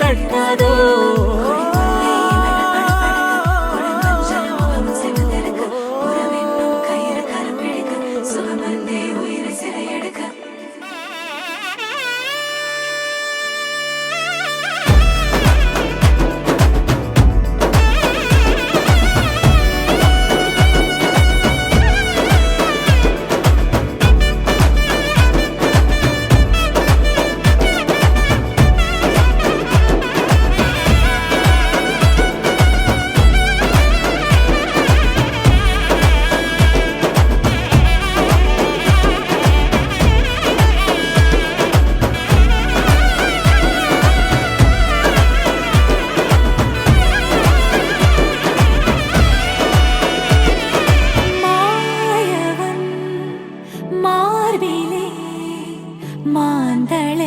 తట్టదు മാന്തളേ